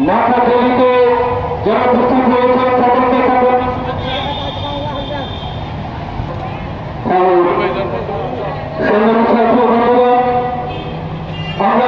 নাকাতলিতে যারা উপস্থিত হয়েছেন সকলকে সকল আমরা